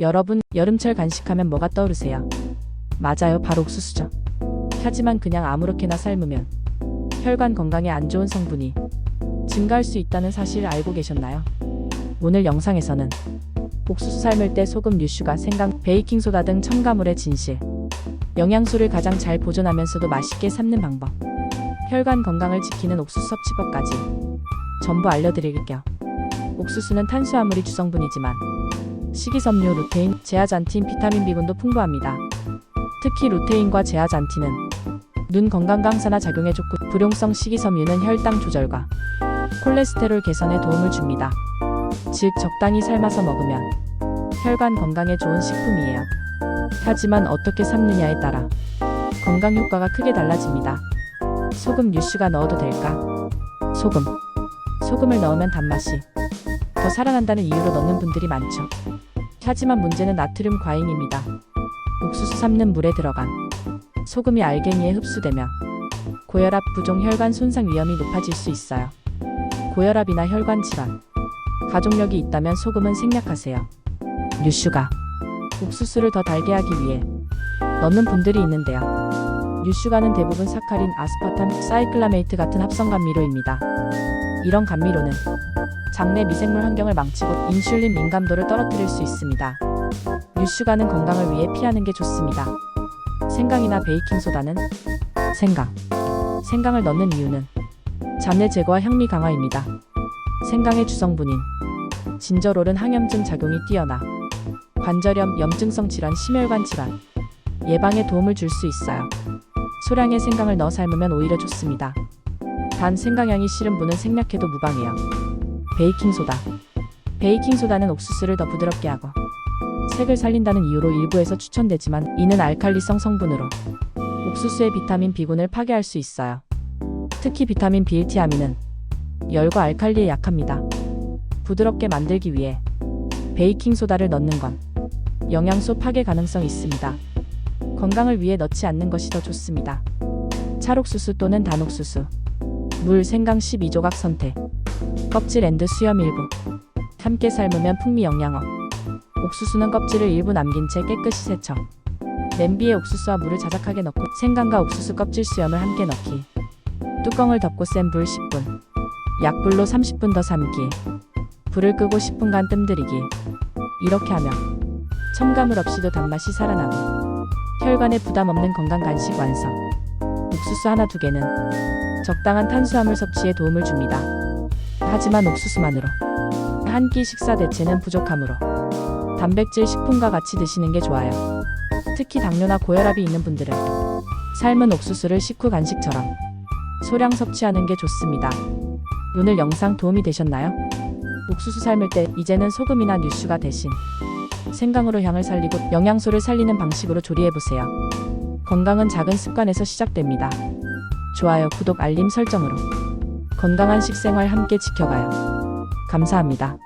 여러분, 여름철 간식하면 뭐가 떠오르세요? 맞아요, 바로 옥수수죠. 하지만 그냥 아무렇게나 삶으면 혈관 건강에 안 좋은 성분이 증가할 수 있다는 사실 알고 계셨나요? 오늘 영상에서는 옥수수 삶을 때 소금, 뉴슈가, 생강, 베이킹소다 등 첨가물의 진실, 영양소를 가장 잘 보존하면서도 맛있게 삶는 방법, 혈관 건강을 지키는 옥수수 섭취법까지 전부 알려드릴게요. 옥수수는 탄수화물이 주성분이지만 식이섬유, 루테인, 제아잔틴, 비타민 B군도 풍부합니다. 특히 루테인과 제아잔틴은 눈 건강 강사나 작용에 좋고 불용성 식이섬유는 혈당 조절과 콜레스테롤 개선에 도움을 줍니다. 즉 적당히 삶아서 먹으면 혈관 건강에 좋은 식품이에요. 하지만 어떻게 삶느냐에 따라 건강 효과가 크게 달라집니다. 소금 뉴슈가 넣어도 될까? 소금. 소금을 넣으면 단맛이 더 살아난다는 이유로 넣는 분들이 많죠. 하지만 문제는 나트륨 과잉입니다. 옥수수 삶는 물에 들어간 소금이 알갱이에 흡수되면 고혈압, 부종, 혈관 손상 위험이 높아질 수 있어요. 고혈압이나 혈관 질환, 가족력이 있다면 소금은 생략하세요. 뉴슈가 옥수수를 더 달게 하기 위해 넣는 분들이 있는데요. 뉴슈가는 대부분 사카린, 아스파탐, 사이클라메이트 같은 합성 감미료입니다. 이런 감미료는 장내 미생물 환경을 망치고 인슐린 민감도를 떨어뜨릴 수 있습니다. 뉴슈가는 건강을 위해 피하는 게 좋습니다. 생강이나 베이킹소다는 생강. 생강을 넣는 이유는 잡내 제거와 향미 강화입니다. 생강의 주성분인 진저롤은 항염증 작용이 뛰어나 관절염, 염증성 질환, 심혈관 질환 예방에 도움을 줄 수 있어요. 소량의 생강을 넣어 삶으면 오히려 좋습니다. 단 생강향이 싫은 분은 생략해도 무방해요. 베이킹소다. 베이킹소다는 옥수수를 더 부드럽게 하고 색을 살린다는 이유로 일부에서 추천되지만 이는 알칼리성 성분으로 옥수수의 비타민 B군을 파괴할 수 있어요. 특히 비타민 B1티아민은 열과 알칼리에 약합니다. 부드럽게 만들기 위해 베이킹소다를 넣는 건 영양소 파괴 가능성이 있습니다. 건강을 위해 넣지 않는 것이 더 좋습니다. 찰옥수수 또는 단옥수수 물 생강 12조각 선택. 껍질 앤드 수염 일부. 함께 삶으면 풍미 영양어. 옥수수는 껍질을 일부 남긴 채 깨끗이 세척. 냄비에 옥수수와 물을 자작하게 넣고 생강과 옥수수 껍질 수염을 함께 넣기. 뚜껑을 덮고 센 불 10분. 약불로 30분 더 삶기. 불을 끄고 10분간 뜸들이기. 이렇게 하면 첨가물 없이도 단맛이 살아나고 혈관에 부담 없는 건강 간식 완성. 옥수수 하나 두 개는 적당한 탄수화물 섭취에 도움을 줍니다. 하지만 옥수수만으로 한 끼 식사 대체는 부족하므로 단백질 식품과 같이 드시는 게 좋아요. 특히 당뇨나 고혈압이 있는 분들은 삶은 옥수수를 식후 간식처럼 소량 섭취하는 게 좋습니다. 오늘 영상 도움이 되셨나요? 옥수수 삶을 때 이제는 소금이나 뉴슈가 대신 생강으로 향을 살리고 영양소를 살리는 방식으로 조리해보세요. 건강은 작은 습관에서 시작됩니다. 좋아요, 구독, 알림 설정으로 건강한 식생활 함께 지켜가요. 감사합니다.